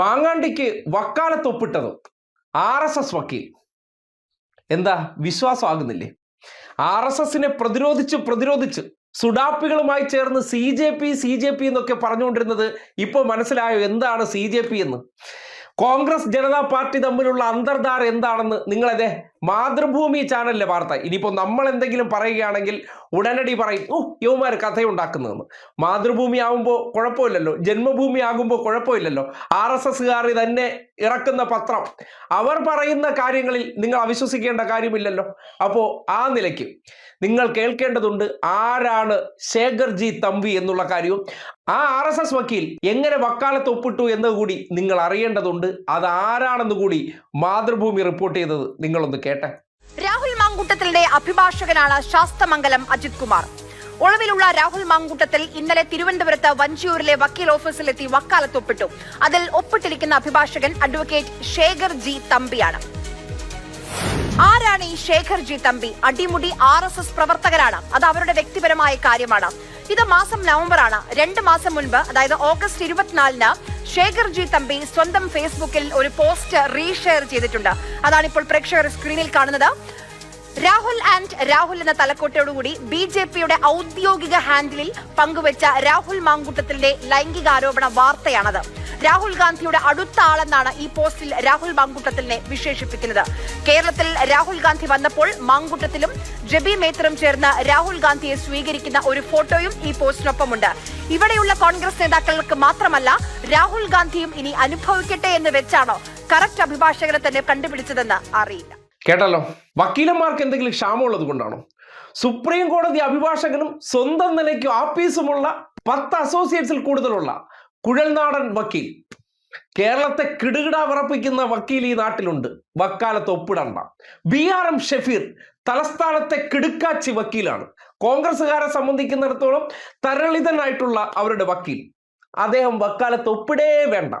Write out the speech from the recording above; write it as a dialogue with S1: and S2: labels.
S1: മാങ്ങാണ്ടിക്ക് വക്കാലത്ത് ഒപ്പിട്ടത് R S S വക്കീൽ. എന്താ? വിശ്വാസമാകുന്നില്ലേ ആർ എസ് എസിനെ പ്രതിരോധിച്ച് പ്രതിരോധിച്ച് സുഡാപ്പികളുമായി ചേർന്ന് C J P C J P എന്നൊക്കെ പറഞ്ഞുകൊണ്ടിരുന്നത് ഇപ്പോൾ മനസ്സിലായോ? എന്താണ് സി ജെ പി എന്ന്? കോൺഗ്രസ് ജനതാ പാർട്ടി തമ്മിലുള്ള അന്തർധാര എന്താണെന്ന് നിങ്ങളതെ മാതൃഭൂമി ചാനലിലെ വാർത്ത. ഇനിയിപ്പോൾ നമ്മൾ എന്തെങ്കിലും പറയുകയാണെങ്കിൽ ഉടനടി പറയും ഓ യുവമാർ കഥയുണ്ടാക്കുന്നതെന്ന്. മാതൃഭൂമി ആകുമ്പോൾ കുഴപ്പമില്ലല്ലോ. ജന്മഭൂമി ആകുമ്പോൾ കുഴപ്പമില്ലല്ലോ. ആർ എസ് എസ്സുകാർ തന്നെ ഇറക്കുന്ന പത്രം. അവർ പറയുന്ന കാര്യങ്ങളിൽ നിങ്ങൾ അവിശ്വസിക്കേണ്ട കാര്യമില്ലല്ലോ. അപ്പോൾ ആ നിലയ്ക്ക് നിങ്ങൾ കേൾക്കേണ്ടതുണ്ട് ആരാണ് ശേഖർജി തമ്പി എന്നുള്ള കാര്യവും ആ ആർ എസ് എസ് വക്കീൽ എങ്ങനെ വക്കാലത്ത് ഒപ്പിട്ടു എന്നത് കൂടി നിങ്ങൾ അറിയേണ്ടതുണ്ട്. അത് ആരാണെന്ന് കൂടി മാതൃഭൂമി റിപ്പോർട്ട് ചെയ്തത് നിങ്ങളൊന്ന് കേട്ടെ.
S2: രാഹുൽ മാങ്കൂട്ടത്തിലെ അഭിഭാഷകനാണ് ശാസ്തമംഗലം അജിത് കുമാർ. ഒളിവിലുള്ള രാഹുൽ മാങ്കൂട്ടത്തിൽ ഇന്നലെ തിരുവനന്തപുരത്ത് വഞ്ചിയൂരിലെ വക്കീൽ ഓഫീസിലെത്തി വക്കാലത്ത് ഒപ്പിട്ടു. അതിൽ ഒപ്പിട്ടിരിക്കുന്ന അഭിഭാഷകൻ അഡ്വക്കേറ്റ് ശേഖർ ജി തമ്പിയാണ്. ആരാണ് ഈ ശേഖർജി തമ്പി? അടിമുടി ആർ എസ് എസ് പ്രവർത്തകരാണ്. അത് അവരുടെ വ്യക്തിപരമായ കാര്യമാണ്. ഇത് മാസം നവംബറാണ്. രണ്ട് മാസം മുൻപ് അതായത് ഓഗസ്റ്റ് ഇരുപത്തിനാലിന് ശേഖർജി തമ്പി സ്വന്തം ഫേസ്ബുക്കിൽ ഒരു പോസ്റ്റ് റീഷെയർ ചെയ്തിട്ടുണ്ട്. അതാണ് ഇപ്പോൾ പ്രേക്ഷകർ സ്ക്രീനിൽ കാണുന്നത്. രാഹുൽ ആൻഡ് രാഹുൽ എന്ന തലക്കോട്ടയോടുകൂടി ബി ജെ പിയുടെ ഔദ്യോഗിക ഹാൻഡിലിൽ പങ്കുവച്ച രാഹുൽ മാങ്കൂട്ടത്തിന്റെ ലൈംഗികാരോപണ വാർത്തയാണത്. രാഹുൽ ഗാന്ധിയുടെ അടുത്ത ആളെന്നാണ് ഈ പോസ്റ്റിൽ രാഹുൽ മാങ്കുട്ടത്തിനെ വിശേഷിപ്പിക്കുന്നത്. കേരളത്തിൽ രാഹുൽ ഗാന്ധി വന്നപ്പോൾ മാങ്കൂട്ടത്തിലും ജബി മേത്തറും ചേർന്ന് രാഹുൽ ഗാന്ധിയെ സ്വീകരിക്കുന്ന ഒരു ഫോട്ടോയും ഈ പോസ്റ്റിനൊപ്പമുണ്ട്. ഇവിടെയുള്ള കോൺഗ്രസ് നേതാക്കൾക്ക് മാത്രമല്ല രാഹുൽ ഗാന്ധിയും ഇനി അനുഭവിക്കട്ടെ എന്ന് വെച്ചാണോ കറക്റ്റ് അഭിഭാഷകരെ തന്നെ കണ്ടുപിടിച്ചതെന്ന് അറിയില്ല.
S1: കേട്ടല്ലോ? വക്കീലന്മാർക്ക് എന്തെങ്കിലും ക്ഷാമമുള്ളത് കൊണ്ടാണോ? സുപ്രീം കോടതി അഭിഭാഷകനും സ്വന്തം നിലയ്ക്ക് ആപ്പീസുമുള്ള പത്ത് അസോസിയേറ്റ്സിൽ കൂടുതലുള്ള കുഴൽനാടൻ വക്കീൽ. കേരളത്തെ കിടുകിട വിറപ്പിക്കുന്ന വക്കീൽ ഈ നാട്ടിലുണ്ട്. വക്കാലത്ത് ഒപ്പിടണ്ട. ബി ആർ എം ഷെഫീർ തലസ്ഥാനത്തെ കിടുക്കാച്ചി വക്കീലാണ്. കോൺഗ്രസ്സുകാരെ സംബന്ധിക്കുന്നിടത്തോളം തരളിതനായിട്ടുള്ള അവരുടെ വക്കീൽ. അദ്ദേഹം വക്കാലത്ത് ഒപ്പിടേ വേണ്ട.